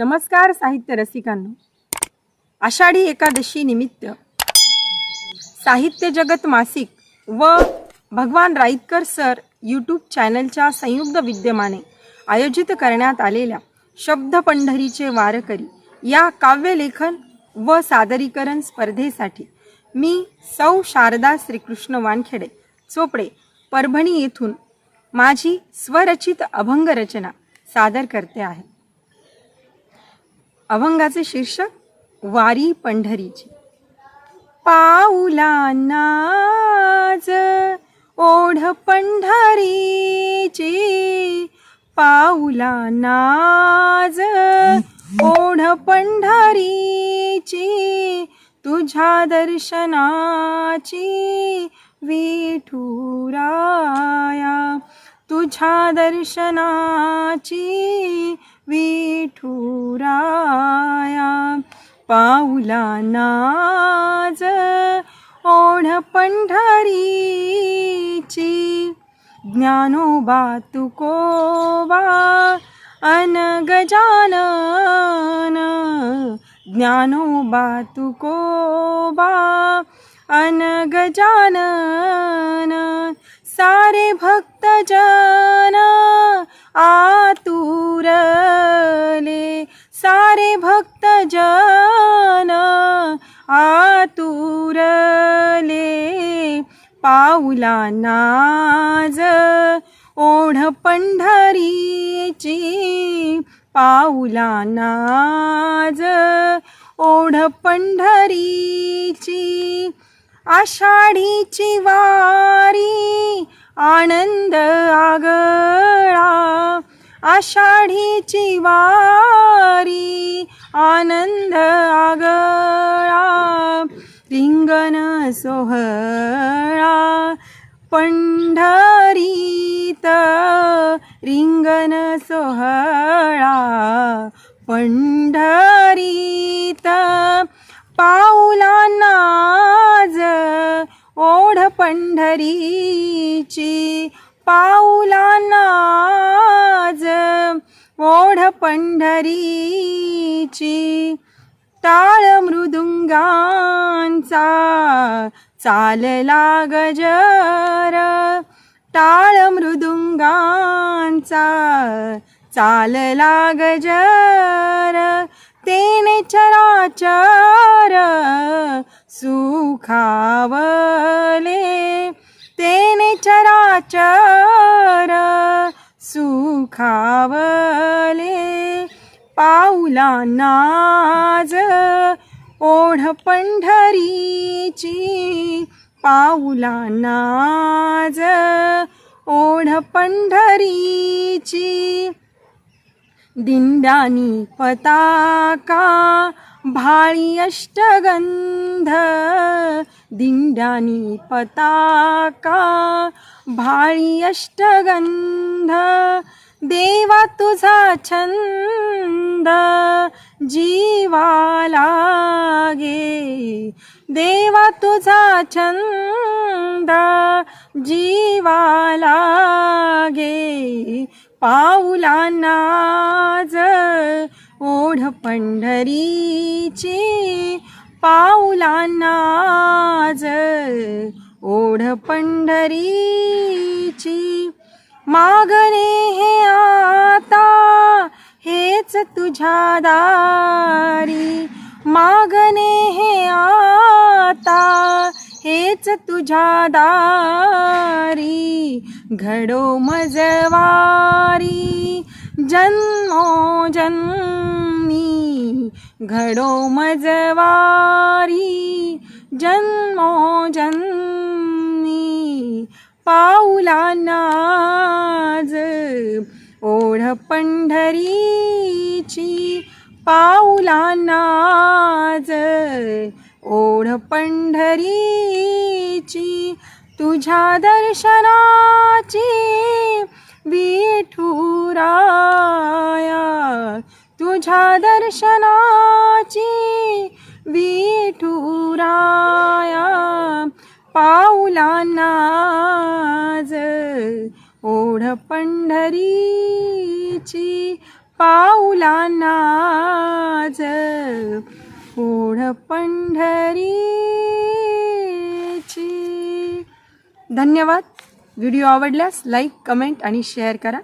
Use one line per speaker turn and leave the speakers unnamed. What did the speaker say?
नमस्कार साहित्य रसिकांनो. आषाढी एकादशी निमित्त साहित्य जगत मासिक व भगवान राईतकर सर यूट्यूब चॅनलच्या संयुक्त विद्यमाने आयोजित करण्यात आलेल्या शब्द पंढरीचे वारकरी या काव्यलेखन व सादरीकरण स्पर्धेसाठी मी सौ शारदा श्रीकृष्ण वानखेडे चोपडे परभणी येथून माझी स्वरचित अभंग रचना सादर करते आहे. अभंगाचे शीर्षक वारी पंढरीची. पाऊला नाज ओढ पंढरीची. पाऊला नाज ओढ पंढरीची. तुझ्या दर्शनाची विठुराया. तुझ्या दर्शनाची विठुराया पाऊला नाज ओढ पंढरीची. ज्ञानोबा तुकोबा अन गजानन. ज्ञानोबा तुकोबा अन गजानन. सारे भक्तजन आ पाऊला नाज. ओढ पंढरीची पाऊला नाज. ओढ पंढरीची आषाढीची वारी आनंद आगळा. आषाढीची वारी आनंद आगळा. रिंगण सोहळा पंढरीत रिंगण सोहळा. पंढरीत पाऊला नाज ओढ पंढरीची. पाऊला नाज ओढ पंढरीची. टाळ मृदुंगांचा चालला गजर टाळ मृदुंगांचा. चालला गजर तेने चराचर सुखावले. तेने चराचर सुखावले. पाऊला नाज ओढ पंढरीची पाऊला नाज ओढ पंढरीची. दिंडानी पताका भाळी अष्टगंध. दिंडानी पताका भाळी अष्टगंध. देवा तुझा छंद जीवा लागे. देवा तुझा छंद जीवा लागे. पाऊला नाज ओढ पंढरीची. पाऊला नाज ओढ पंढरीची. मागणे हे तुझ्या दारी मागणे हे आता हेच तुझ्या दारी घडो मजवारी जन्मो जन्मी. घडो मजवारी जन्मो जन्मी. पाऊला नाज ओढ पंढरीची पाऊला नाज. ओढ पंढरीची तुझ्या दर्शनाची विठुराया. तुझ्या दर्शनाची विठुराया. पाऊला नाज. ओढ पंढरीची पाऊला नाज. ओढ पंढरीची. धन्यवाद. व्हिडिओ आवडल्यास लाईक कमेंट आणि शेअर करा.